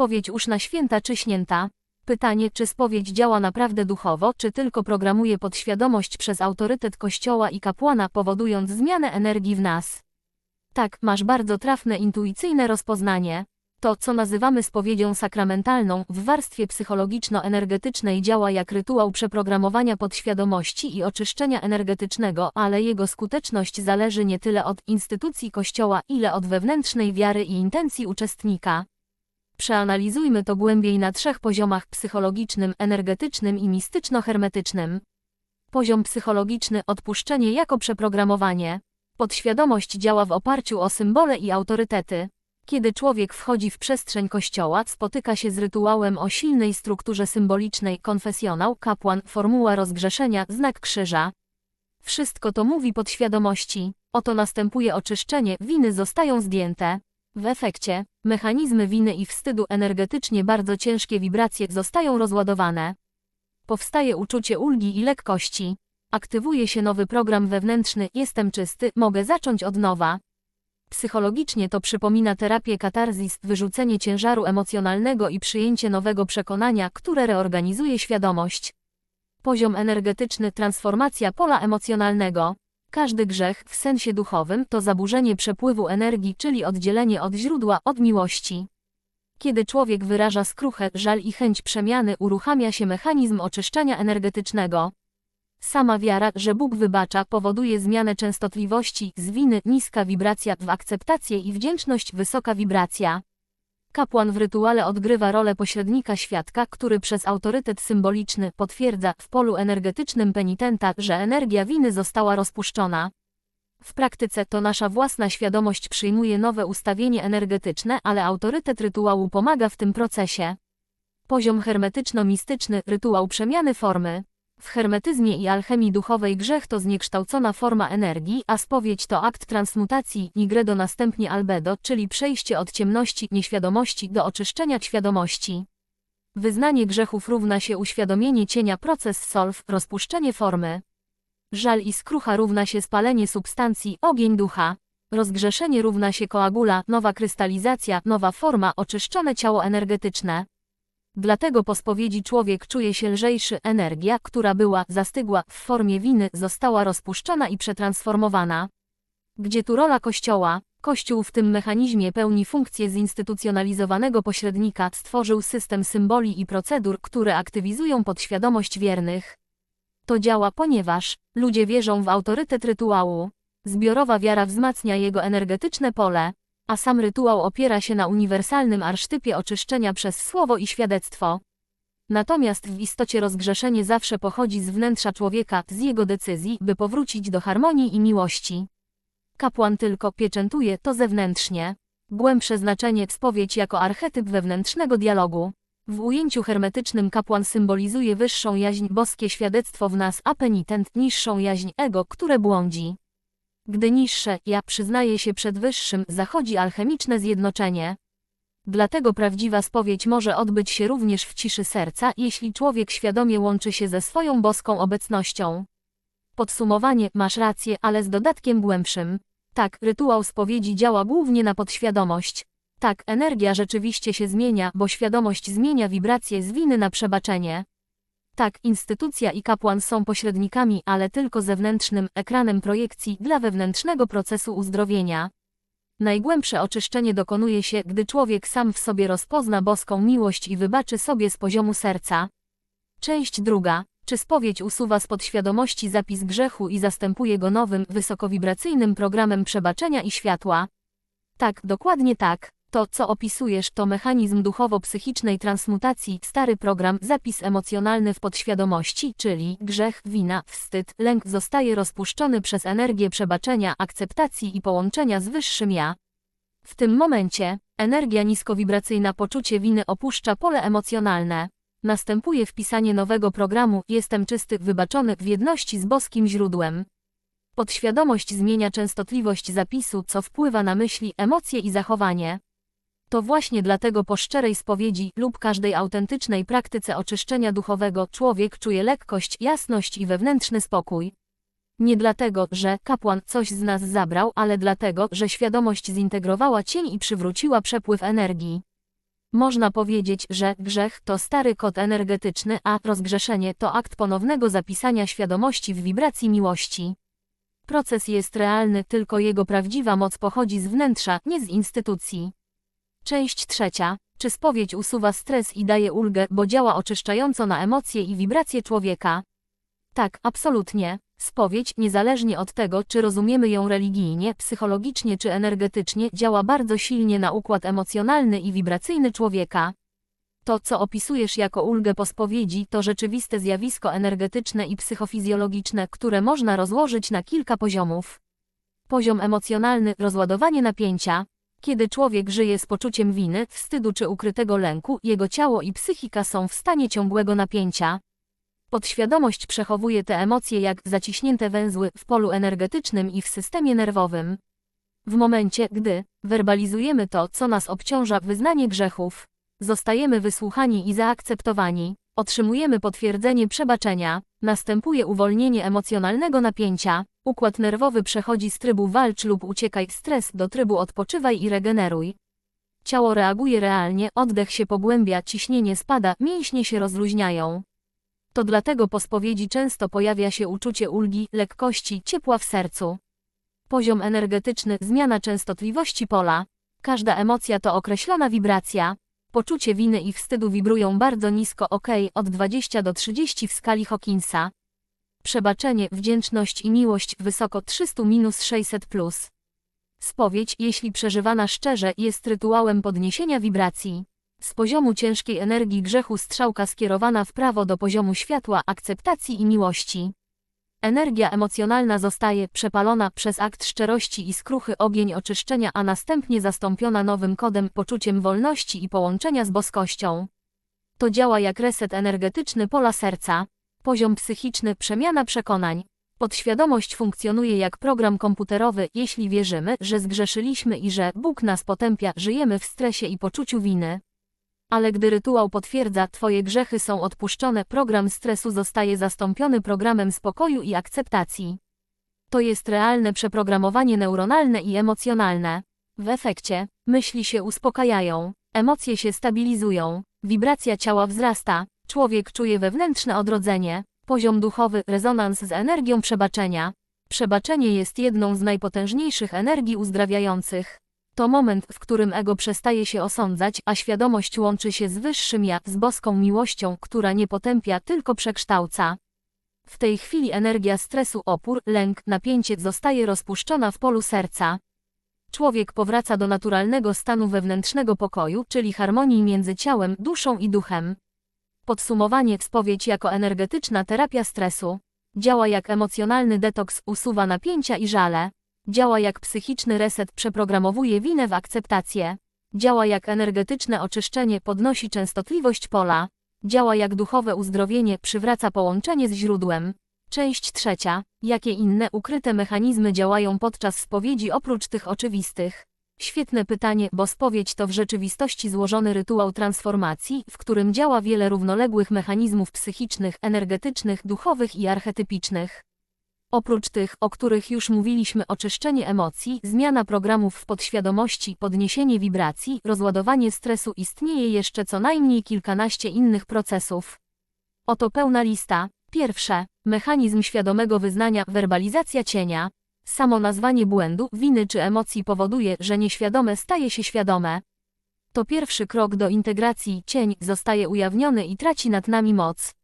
Spowiedź uszna święta czy śnięta? Pytanie, czy spowiedź działa naprawdę duchowo, czy tylko programuje podświadomość przez autorytet Kościoła i kapłana, powodując zmianę energii w nas. Tak, masz bardzo trafne intuicyjne rozpoznanie. To, co nazywamy spowiedzią sakramentalną, w warstwie psychologiczno-energetycznej działa jak rytuał przeprogramowania podświadomości i oczyszczenia energetycznego, ale jego skuteczność zależy nie tyle od instytucji Kościoła, ile od wewnętrznej wiary i intencji uczestnika. Przeanalizujmy to głębiej na trzech poziomach psychologicznym, energetycznym i mistyczno-hermetycznym. Poziom psychologiczny odpuszczenie jako przeprogramowanie. Podświadomość działa w oparciu o symbole i autorytety. Kiedy człowiek wchodzi w przestrzeń kościoła, spotyka się z rytuałem o silnej strukturze symbolicznej konfesjonał, kapłan, formuła rozgrzeszenia, znak krzyża. Wszystko to mówi podświadomości. Oto następuje oczyszczenie, winy zostają zdjęte. W efekcie, mechanizmy winy i wstydu energetycznie bardzo ciężkie wibracje zostają rozładowane. Powstaje uczucie ulgi i lekkości. Aktywuje się nowy program wewnętrzny, jestem czysty, mogę zacząć od nowa. Psychologicznie to przypomina terapię katarzis, wyrzucenie ciężaru emocjonalnego i przyjęcie nowego przekonania, które reorganizuje świadomość. Poziom energetyczny transformacja pola emocjonalnego. Każdy grzech, w sensie duchowym, to zaburzenie przepływu energii, czyli oddzielenie od źródła, od miłości. Kiedy człowiek wyraża skruchę, żal i chęć przemiany, uruchamia się mechanizm oczyszczania energetycznego. Sama wiara, że Bóg wybacza, powoduje zmianę częstotliwości, z winy niska wibracja w akceptację i wdzięczność wysoka wibracja. Kapłan w rytuale odgrywa rolę pośrednika świadka, który przez autorytet symboliczny potwierdza w polu energetycznym penitenta, że energia winy została rozpuszczona. W praktyce to nasza własna świadomość przyjmuje nowe ustawienie energetyczne, ale autorytet rytuału pomaga w tym procesie. Poziom hermetyczno-mistyczny, rytuał przemiany formy. W hermetyzmie i alchemii duchowej grzech to zniekształcona forma energii, a spowiedź to akt transmutacji, nigredo następnie albedo, czyli przejście od ciemności, nieświadomości do oczyszczenia świadomości. Wyznanie grzechów równa się uświadomienie cienia proces solw, rozpuszczenie formy. Żal i skrucha równa się spalenie substancji, ogień ducha. Rozgrzeszenie równa się koagula, nowa krystalizacja, nowa forma, oczyszczone ciało energetyczne. Dlatego po spowiedzi człowiek czuje się lżejszy, energia, która była zastygła w formie winy, została rozpuszczona i przetransformowana. Gdzie tu rola Kościoła? Kościół w tym mechanizmie pełni funkcję zinstytucjonalizowanego pośrednika, stworzył system symboli i procedur, które aktywizują podświadomość wiernych. To działa, ponieważ ludzie wierzą w autorytet rytuału. Zbiorowa wiara wzmacnia jego energetyczne pole, a sam rytuał opiera się na uniwersalnym arsztypie oczyszczenia przez słowo i świadectwo. Natomiast w istocie rozgrzeszenie zawsze pochodzi z wnętrza człowieka, z jego decyzji, by powrócić do harmonii i miłości. Kapłan tylko pieczętuje to zewnętrznie. Głębsze znaczenie spowiedź jako archetyp wewnętrznego dialogu. W ujęciu hermetycznym kapłan symbolizuje wyższą jaźń boskie świadectwo w nas, a penitent niższą jaźń ego, które błądzi. Gdy niższe ja przyznaje się przed wyższym, zachodzi alchemiczne zjednoczenie. Dlatego prawdziwa spowiedź może odbyć się również w ciszy serca, jeśli człowiek świadomie łączy się ze swoją boską obecnością. Podsumowanie, masz rację, ale z dodatkiem głębszym. Tak, rytuał spowiedzi działa głównie na podświadomość. Tak, energia rzeczywiście się zmienia, bo świadomość zmienia wibracje z winy na przebaczenie. Tak, instytucja i kapłan są pośrednikami, ale tylko zewnętrznym ekranem projekcji dla wewnętrznego procesu uzdrowienia. Najgłębsze oczyszczenie dokonuje się, gdy człowiek sam w sobie rozpozna boską miłość i wybaczy sobie z poziomu serca. Część druga. Czy spowiedź usuwa z podświadomości zapis grzechu i zastępuje go nowym, wysokowibracyjnym programem przebaczenia i światła? Tak, dokładnie tak. To, co opisujesz, to mechanizm duchowo-psychicznej transmutacji, stary program, zapis emocjonalny w podświadomości, czyli grzech, wina, wstyd, lęk zostaje rozpuszczony przez energię przebaczenia, akceptacji i połączenia z wyższym ja. W tym momencie, energia niskowibracyjna poczucie winy opuszcza pole emocjonalne. Następuje wpisanie nowego programu, jestem czysty, wybaczony, w jedności z boskim źródłem. Podświadomość zmienia częstotliwość zapisu, co wpływa na myśli, emocje i zachowanie. To właśnie dlatego po szczerej spowiedzi lub każdej autentycznej praktyce oczyszczenia duchowego człowiek czuje lekkość, jasność i wewnętrzny spokój. Nie dlatego, że kapłan coś z nas zabrał, ale dlatego, że świadomość zintegrowała cień i przywróciła przepływ energii. Można powiedzieć, że grzech to stary kod energetyczny, a rozgrzeszenie to akt ponownego zapisania świadomości w wibracji miłości. Proces jest realny, tylko jego prawdziwa moc pochodzi z wnętrza, nie z instytucji. Część trzecia. Czy spowiedź usuwa stres i daje ulgę, bo działa oczyszczająco na emocje i wibracje człowieka? Tak, absolutnie. Spowiedź, niezależnie od tego, czy rozumiemy ją religijnie, psychologicznie czy energetycznie, działa bardzo silnie na układ emocjonalny i wibracyjny człowieka. To, co opisujesz jako ulgę po spowiedzi, to rzeczywiste zjawisko energetyczne i psychofizjologiczne, które można rozłożyć na kilka poziomów. Poziom emocjonalny rozładowanie napięcia. Kiedy człowiek żyje z poczuciem winy, wstydu czy ukrytego lęku, jego ciało i psychika są w stanie ciągłego napięcia. Podświadomość przechowuje te emocje jak zaciśnięte węzły w polu energetycznym i w systemie nerwowym. W momencie, gdy werbalizujemy to, co nas obciąża, wyznanie grzechów, zostajemy wysłuchani i zaakceptowani, otrzymujemy potwierdzenie przebaczenia, następuje uwolnienie emocjonalnego napięcia, układ nerwowy przechodzi z trybu walcz lub uciekaj stres do trybu odpoczywaj i regeneruj. Ciało reaguje realnie, oddech się pogłębia, ciśnienie spada, mięśnie się rozluźniają. To dlatego po spowiedzi często pojawia się uczucie ulgi, lekkości, ciepła w sercu. Poziom energetyczny, zmiana częstotliwości pola. Każda emocja to określona wibracja. Poczucie winy i wstydu wibrują bardzo nisko ok, od 20 do 30 w skali Hawkinsa. Przebaczenie, wdzięczność i miłość wysoko 300-600+. Plus. Spowiedź, jeśli przeżywana szczerze, jest rytuałem podniesienia wibracji. Z poziomu ciężkiej energii grzechu strzałka skierowana w prawo do poziomu światła, akceptacji i miłości. Energia emocjonalna zostaje przepalona przez akt szczerości i skruchy ogień oczyszczenia, a następnie zastąpiona nowym kodem, poczuciem wolności i połączenia z boskością. To działa jak reset energetyczny pola serca. Poziom psychiczny, przemiana przekonań. Podświadomość funkcjonuje jak program komputerowy, jeśli wierzymy, że zgrzeszyliśmy i że Bóg nas potępia, żyjemy w stresie i poczuciu winy. Ale gdy rytuał potwierdza, Twoje grzechy są odpuszczone, program stresu zostaje zastąpiony programem spokoju i akceptacji. To jest realne przeprogramowanie neuronalne i emocjonalne. W efekcie, myśli się uspokajają, emocje się stabilizują, wibracja ciała wzrasta, człowiek czuje wewnętrzne odrodzenie, poziom duchowy, rezonans z energią przebaczenia. Przebaczenie jest jedną z najpotężniejszych energii uzdrawiających. To moment, w którym ego przestaje się osądzać, a świadomość łączy się z wyższym ja, z boską miłością, która nie potępia, tylko przekształca. W tej chwili energia stresu, opór, lęk, napięcie zostaje rozpuszczona w polu serca. Człowiek powraca do naturalnego stanu wewnętrznego pokoju, czyli harmonii między ciałem, duszą i duchem. Podsumowanie spowiedź jako energetyczna terapia stresu. Działa jak emocjonalny detoks, usuwa napięcia i żale. Działa jak psychiczny reset, przeprogramowuje winę w akceptację. Działa jak energetyczne oczyszczenie, podnosi częstotliwość pola. Działa jak duchowe uzdrowienie, przywraca połączenie z źródłem. Część trzecia. Jakie inne ukryte mechanizmy działają podczas spowiedzi oprócz tych oczywistych? Świetne pytanie, bo spowiedź to w rzeczywistości złożony rytuał transformacji, w którym działa wiele równoległych mechanizmów psychicznych, energetycznych, duchowych i archetypicznych. Oprócz tych, o których już mówiliśmy oczyszczenie emocji, zmiana programów w podświadomości, podniesienie wibracji, rozładowanie stresu istnieje jeszcze co najmniej kilkanaście innych procesów. Oto pełna lista. Pierwsze. Mechanizm świadomego wyznania, werbalizacja cienia. Samo nazwanie błędu, winy czy emocji powoduje, że nieświadome staje się świadome. To pierwszy krok do integracji, cień zostaje ujawniony i traci nad nami moc.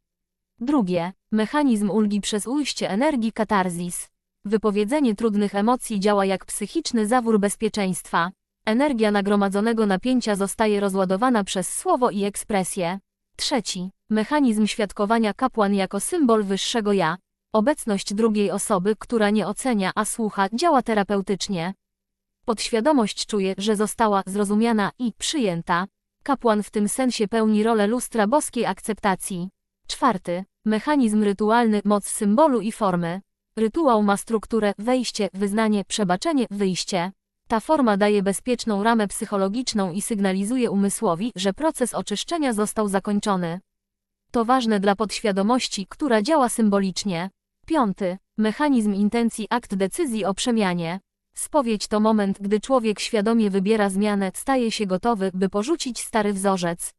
Drugie. Mechanizm ulgi przez ujście energii katarzis. Wypowiedzenie trudnych emocji działa jak psychiczny zawór bezpieczeństwa. Energia nagromadzonego napięcia zostaje rozładowana przez słowo i ekspresję. Trzeci. Mechanizm świadkowania kapłan jako symbol wyższego ja. Obecność drugiej osoby, która nie ocenia, a słucha, działa terapeutycznie. Podświadomość czuje, że została zrozumiana i przyjęta. Kapłan w tym sensie pełni rolę lustra boskiej akceptacji. Czwarty. Mechanizm rytualny, moc symbolu i formy. Rytuał ma strukturę, wejście, wyznanie, przebaczenie, wyjście. Ta forma daje bezpieczną ramę psychologiczną i sygnalizuje umysłowi, że proces oczyszczenia został zakończony. To ważne dla podświadomości, która działa symbolicznie. Piąty. Mechanizm intencji akt decyzji o przemianie. Spowiedź to moment, gdy człowiek świadomie wybiera zmianę, staje się gotowy, by porzucić stary wzorzec.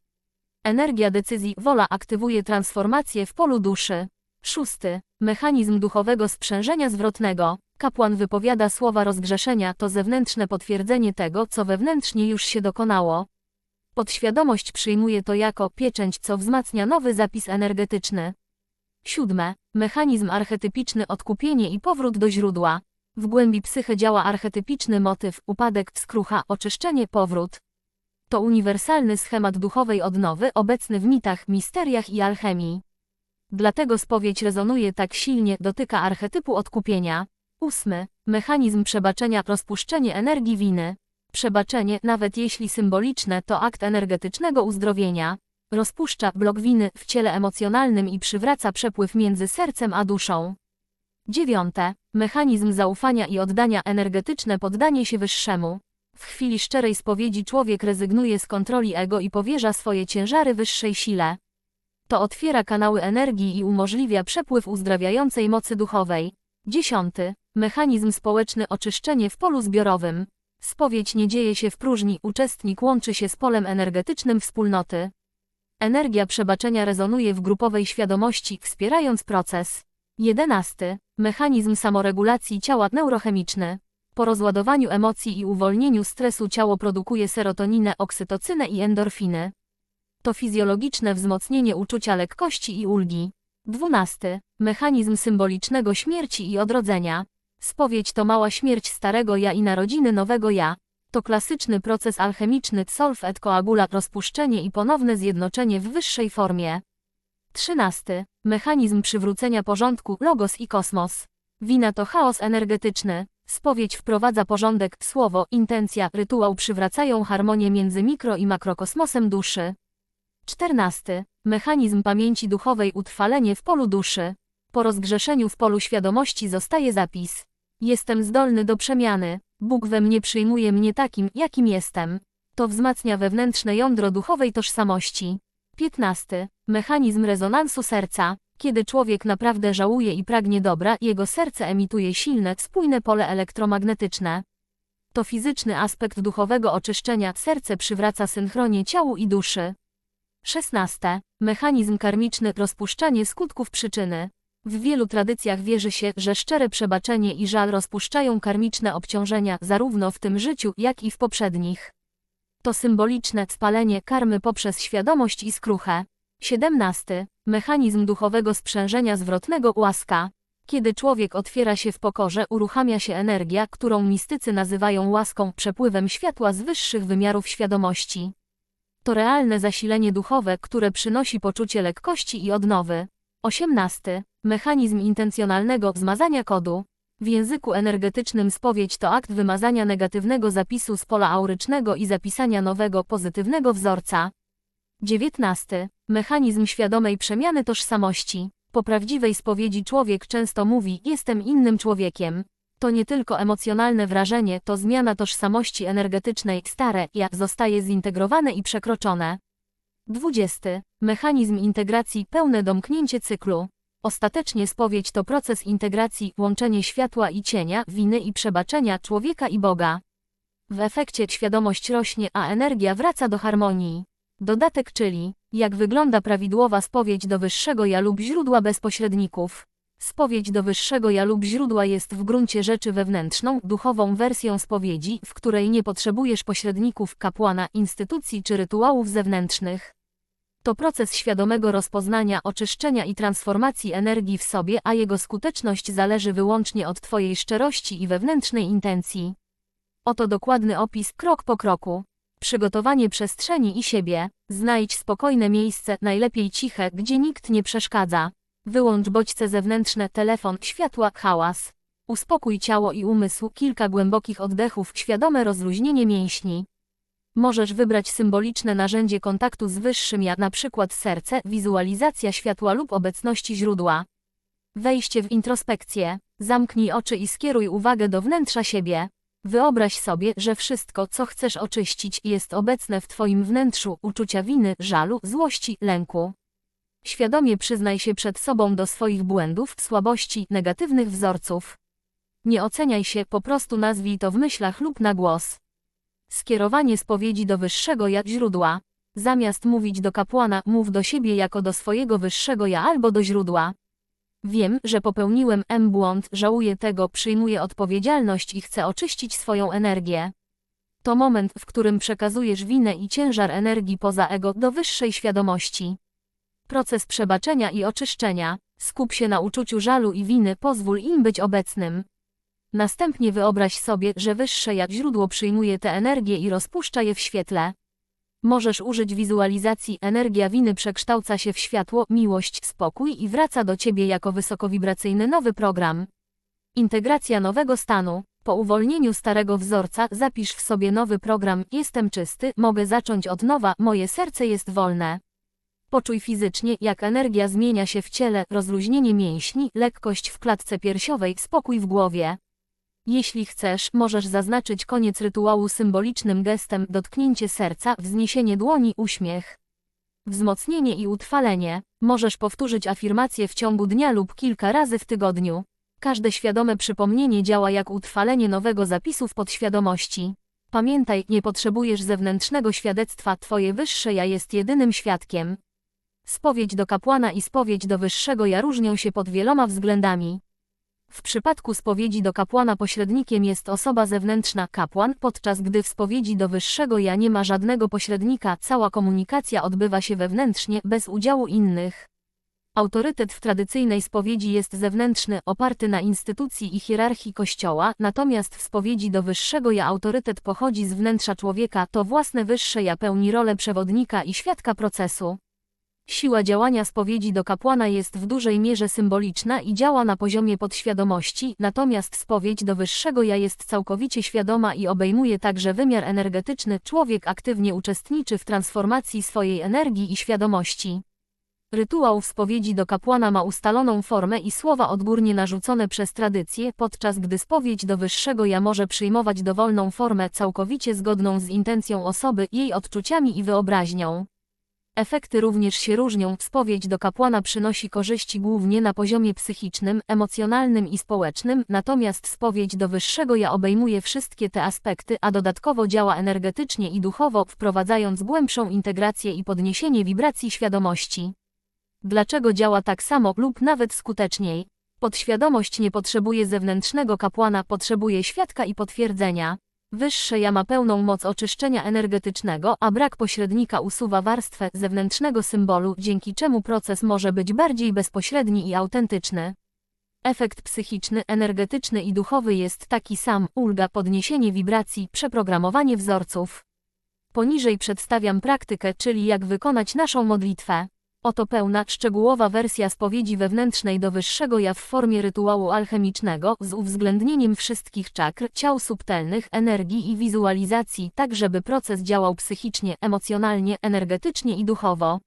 Energia decyzji, wola aktywuje transformację w polu duszy. Szósty. Mechanizm duchowego sprzężenia zwrotnego. Kapłan wypowiada słowa rozgrzeszenia, to zewnętrzne potwierdzenie tego, co wewnętrznie już się dokonało. Podświadomość przyjmuje to jako pieczęć, co wzmacnia nowy zapis energetyczny. Siódme. Mechanizm archetypiczny odkupienie i powrót do źródła. W głębi psychy działa archetypiczny motyw, upadek, skrucha, oczyszczenie, powrót. To uniwersalny schemat duchowej odnowy obecny w mitach, misteriach i alchemii. Dlatego spowiedź rezonuje tak silnie, dotyka archetypu odkupienia. Ósmy. Mechanizm przebaczenia, rozpuszczenie energii winy. Przebaczenie, nawet jeśli symboliczne, to akt energetycznego uzdrowienia. Rozpuszcza blok winy w ciele emocjonalnym i przywraca przepływ między sercem a duszą. Dziewiąte. Mechanizm zaufania i oddania energetyczne poddanie się wyższemu. W chwili szczerej spowiedzi człowiek rezygnuje z kontroli ego i powierza swoje ciężary wyższej sile. To otwiera kanały energii i umożliwia przepływ uzdrawiającej mocy duchowej. Dziesiąty. Mechanizm społeczny oczyszczenie w polu zbiorowym. Spowiedź nie dzieje się w próżni, uczestnik łączy się z polem energetycznym wspólnoty. Energia przebaczenia rezonuje w grupowej świadomości, wspierając proces. 11. Mechanizm samoregulacji ciała neurochemiczny. Po rozładowaniu emocji i uwolnieniu stresu ciało produkuje serotoninę, oksytocynę i endorfiny. To fizjologiczne wzmocnienie uczucia lekkości i ulgi. 12. Mechanizm symbolicznego śmierci i odrodzenia. Spowiedź to mała śmierć starego ja i narodziny nowego ja. To klasyczny proces alchemiczny solf et coagula rozpuszczenie i ponowne zjednoczenie w wyższej formie. 13. Mechanizm przywrócenia porządku logos i kosmos. Wina to chaos energetyczny. Spowiedź wprowadza porządek, słowo, intencja, rytuał przywracają harmonię między mikro i makrokosmosem duszy. 14. Mechanizm pamięci duchowej utrwalenie w polu duszy. Po rozgrzeszeniu w polu świadomości zostaje zapis. Jestem zdolny do przemiany. Bóg we mnie przyjmuje mnie takim, jakim jestem. To wzmacnia wewnętrzne jądro duchowej tożsamości. 15. Mechanizm rezonansu serca. Kiedy człowiek naprawdę żałuje i pragnie dobra, jego serce emituje silne, spójne pole elektromagnetyczne. To fizyczny aspekt duchowego oczyszczenia, serce przywraca synchronie ciału i duszy. 16. Mechanizm karmiczny rozpuszczanie skutków przyczyny. W wielu tradycjach wierzy się, że szczere przebaczenie i żal rozpuszczają karmiczne obciążenia zarówno w tym życiu, jak i w poprzednich. To symboliczne spalenie karmy poprzez świadomość i skruchę. 17. Mechanizm duchowego sprzężenia zwrotnego łaska. Kiedy człowiek otwiera się w pokorze, uruchamia się energia, którą mistycy nazywają łaską, przepływem światła z wyższych wymiarów świadomości. To realne zasilenie duchowe, które przynosi poczucie lekkości i odnowy. 18. Mechanizm intencjonalnego zmazania kodu. W języku energetycznym spowiedź to akt wymazania negatywnego zapisu z pola aurycznego i zapisania nowego, pozytywnego wzorca. 19. Mechanizm świadomej przemiany tożsamości. Po prawdziwej spowiedzi człowiek często mówi: Jestem innym człowiekiem. To nie tylko emocjonalne wrażenie, to zmiana tożsamości energetycznej, stare ja zostaje zintegrowane i przekroczone. 20. Mechanizm integracji, pełne domknięcie cyklu. Ostatecznie spowiedź to proces integracji, łączenie światła i cienia, winy i przebaczenia człowieka i Boga. W efekcie świadomość rośnie, a energia wraca do harmonii. Dodatek czyli, jak wygląda prawidłowa spowiedź do wyższego ja lub źródła bez pośredników. Spowiedź do wyższego ja lub źródła jest w gruncie rzeczy wewnętrzną, duchową wersją spowiedzi, w której nie potrzebujesz pośredników, kapłana, instytucji czy rytuałów zewnętrznych. To proces świadomego rozpoznania, oczyszczenia i transformacji energii w sobie, a jego skuteczność zależy wyłącznie od Twojej szczerości i wewnętrznej intencji. Oto dokładny opis krok po kroku. Przygotowanie przestrzeni i siebie. Znajdź spokojne miejsce, najlepiej ciche, gdzie nikt nie przeszkadza. Wyłącz bodźce zewnętrzne, telefon, światła, hałas. Uspokój ciało i umysł, kilka głębokich oddechów, świadome rozluźnienie mięśni. Możesz wybrać symboliczne narzędzie kontaktu z wyższym ja, przykład serce, wizualizacja światła lub obecności źródła. Wejście w introspekcję. Zamknij oczy i skieruj uwagę do wnętrza siebie. Wyobraź sobie, że wszystko, co chcesz oczyścić, jest obecne w Twoim wnętrzu, uczucia winy, żalu, złości, lęku. Świadomie przyznaj się przed sobą do swoich błędów, słabości, negatywnych wzorców. Nie oceniaj się, po prostu nazwij to w myślach lub na głos. Skierowanie spowiedzi do wyższego ja źródła. Zamiast mówić do kapłana, mów do siebie jako do swojego wyższego ja albo do źródła. Wiem, że popełniłem M błąd, żałuję tego, przyjmuję odpowiedzialność i chcę oczyścić swoją energię. To moment, w którym przekazujesz winę i ciężar energii poza ego do wyższej świadomości. Proces przebaczenia i oczyszczenia. Skup się na uczuciu żalu i winy, pozwól im być obecnym. Następnie wyobraź sobie, że wyższe jak źródło przyjmuje tę energię i rozpuszcza je w świetle. Możesz użyć wizualizacji energia winy przekształca się w światło, miłość, spokój i wraca do ciebie jako wysokowibracyjny nowy program. Integracja nowego stanu. Po uwolnieniu starego wzorca zapisz w sobie nowy program Jestem czysty, mogę zacząć od nowa, moje serce jest wolne. Poczuj fizycznie, jak energia zmienia się w ciele, rozluźnienie mięśni, lekkość w klatce piersiowej, spokój w głowie. Jeśli chcesz, możesz zaznaczyć koniec rytuału symbolicznym gestem dotknięcie serca, wzniesienie dłoni, uśmiech. Wzmocnienie i utrwalenie. Możesz powtórzyć afirmację w ciągu dnia lub kilka razy w tygodniu. Każde świadome przypomnienie działa jak utrwalenie nowego zapisu w podświadomości. Pamiętaj, nie potrzebujesz zewnętrznego świadectwa, twoje wyższe ja jest jedynym świadkiem. Spowiedź do kapłana i spowiedź do wyższego ja różnią się pod wieloma względami. W przypadku spowiedzi do kapłana pośrednikiem jest osoba zewnętrzna kapłan, podczas gdy w spowiedzi do wyższego ja nie ma żadnego pośrednika, cała komunikacja odbywa się wewnętrznie, bez udziału innych. Autorytet w tradycyjnej spowiedzi jest zewnętrzny, oparty na instytucji i hierarchii Kościoła, natomiast w spowiedzi do wyższego ja autorytet pochodzi z wnętrza człowieka, to własne wyższe ja pełni rolę przewodnika i świadka procesu. Siła działania spowiedzi do kapłana jest w dużej mierze symboliczna i działa na poziomie podświadomości, natomiast spowiedź do wyższego ja jest całkowicie świadoma i obejmuje także wymiar energetyczny. Człowiek aktywnie uczestniczy w transformacji swojej energii i świadomości. Rytuał w spowiedzi do kapłana ma ustaloną formę i słowa odgórnie narzucone przez tradycję, podczas gdy spowiedź do wyższego ja może przyjmować dowolną formę całkowicie zgodną z intencją osoby, jej odczuciami i wyobraźnią. Efekty również się różnią. Spowiedź do kapłana przynosi korzyści głównie na poziomie psychicznym, emocjonalnym i społecznym, natomiast spowiedź do wyższego ja obejmuje wszystkie te aspekty, a dodatkowo działa energetycznie i duchowo, wprowadzając głębszą integrację i podniesienie wibracji świadomości. Dlaczego działa tak samo lub nawet skuteczniej? Podświadomość nie potrzebuje zewnętrznego kapłana, potrzebuje świadka i potwierdzenia. Wyższe ja ma pełną moc oczyszczenia energetycznego, a brak pośrednika usuwa warstwę zewnętrznego symbolu, dzięki czemu proces może być bardziej bezpośredni i autentyczny. Efekt psychiczny, energetyczny i duchowy jest taki sam, ulga, podniesienie wibracji, przeprogramowanie wzorców. Poniżej przedstawiam praktykę, czyli jak wykonać naszą modlitwę. Oto pełna, szczegółowa wersja spowiedzi wewnętrznej do wyższego ja w formie rytuału alchemicznego z uwzględnieniem wszystkich czakr, ciał subtelnych, energii i wizualizacji, tak żeby proces działał psychicznie, emocjonalnie, energetycznie i duchowo.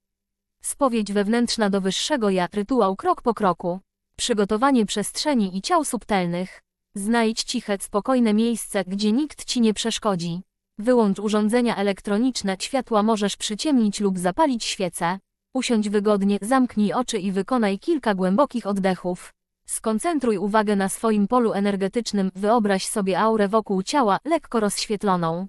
Spowiedź wewnętrzna do wyższego ja, rytuał krok po kroku. Przygotowanie przestrzeni i ciał subtelnych. Znajdź ciche, spokojne miejsce, gdzie nikt ci nie przeszkodzi. Wyłącz urządzenia elektroniczne, światła możesz przyciemnić lub zapalić świece. Usiądź wygodnie, zamknij oczy i wykonaj kilka głębokich oddechów. Skoncentruj uwagę na swoim polu energetycznym, wyobraź sobie aurę wokół ciała, lekko rozświetloną.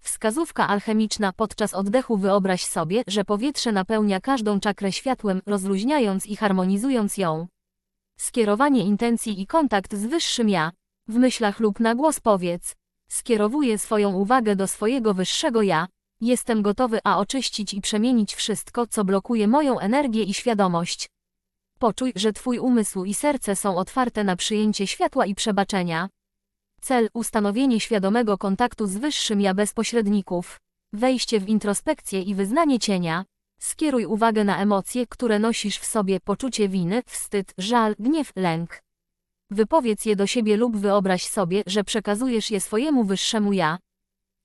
Wskazówka alchemiczna podczas oddechu wyobraź sobie, że powietrze napełnia każdą czakrę światłem, rozluźniając i harmonizując ją. Skierowanie intencji i kontakt z wyższym ja. W myślach lub na głos powiedz. Skierowuję swoją uwagę do swojego wyższego ja, Jestem gotowy a oczyścić i przemienić wszystko, co blokuje moją energię i świadomość. Poczuj, że Twój umysł i serce są otwarte na przyjęcie światła i przebaczenia. Cel ustanowienie świadomego kontaktu z wyższym ja bez pośredników. Wejście w introspekcję i wyznanie cienia. Skieruj uwagę na emocje, które nosisz w sobie, poczucie winy, wstyd, żal, gniew, lęk. Wypowiedz je do siebie lub wyobraź sobie, że przekazujesz je swojemu wyższemu ja.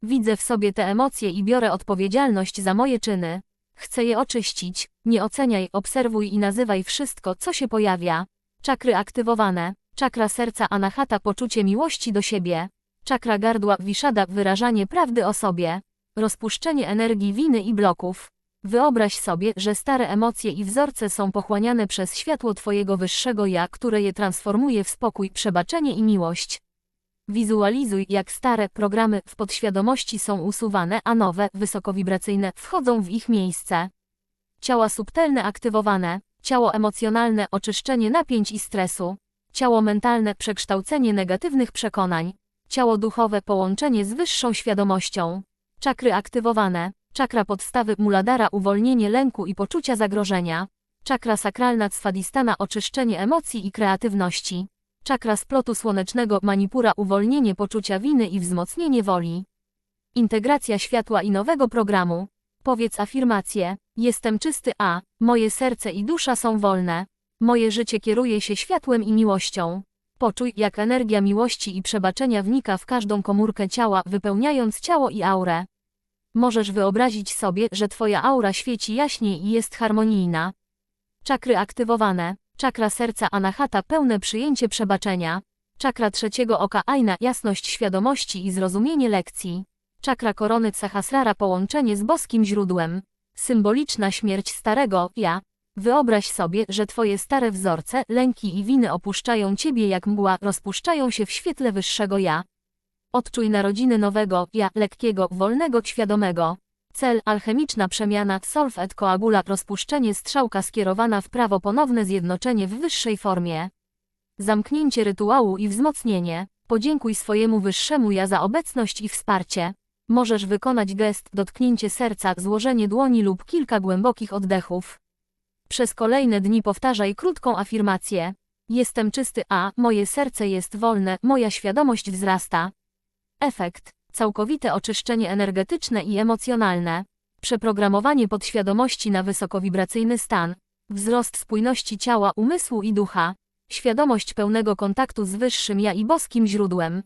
Widzę w sobie te emocje i biorę odpowiedzialność za moje czyny. Chcę je oczyścić. Nie oceniaj, obserwuj i nazywaj wszystko, co się pojawia. Czakry aktywowane. Czakra serca anahata poczucie miłości do siebie. Czakra gardła wiszada wyrażanie prawdy o sobie. Rozpuszczenie energii winy i bloków. Wyobraź sobie, że stare emocje i wzorce są pochłaniane przez światło Twojego wyższego ja, które je transformuje w spokój, przebaczenie i miłość. Wizualizuj, jak stare programy w podświadomości są usuwane, a nowe, wysokowibracyjne, wchodzą w ich miejsce. Ciała subtelne aktywowane, ciało emocjonalne oczyszczenie napięć i stresu, ciało mentalne przekształcenie negatywnych przekonań, ciało duchowe połączenie z wyższą świadomością, czakry aktywowane, czakra podstawy muladara uwolnienie lęku i poczucia zagrożenia, czakra sakralna swadistana oczyszczenie emocji i kreatywności, czakra splotu słonecznego manipura uwolnienie poczucia winy i wzmocnienie woli. Integracja światła i nowego programu. Powiedz afirmację. Jestem czysty a, moje serce i dusza są wolne. Moje życie kieruje się światłem i miłością. Poczuj, jak energia miłości i przebaczenia wnika w każdą komórkę ciała, wypełniając ciało i aurę. Możesz wyobrazić sobie, że Twoja aura świeci jaśniej i jest harmonijna. Czakry aktywowane. Czakra serca Anahata pełne przyjęcie przebaczenia. Czakra trzeciego oka Aina jasność świadomości i zrozumienie lekcji. Czakra korony Sahasrara połączenie z boskim źródłem. Symboliczna śmierć starego ja. Wyobraź sobie, że Twoje stare wzorce, lęki i winy opuszczają Ciebie jak mgła, rozpuszczają się w świetle wyższego ja. Odczuj narodziny nowego ja, lekkiego, wolnego, świadomego. Cel alchemiczna przemiana solf et coagula rozpuszczenie strzałka skierowana w prawo ponowne zjednoczenie w wyższej formie. Zamknięcie rytuału i wzmocnienie. Podziękuj swojemu wyższemu ja za obecność i wsparcie. Możesz wykonać gest dotknięcie serca, złożenie dłoni lub kilka głębokich oddechów. Przez kolejne dni powtarzaj krótką afirmację. Jestem czysty a, moje serce jest wolne, moja świadomość wzrasta. Efekt. Całkowite oczyszczenie energetyczne i emocjonalne. Przeprogramowanie podświadomości na wysokowibracyjny stan. Wzrost spójności ciała, umysłu i ducha. Świadomość pełnego kontaktu z wyższym ja i boskim źródłem.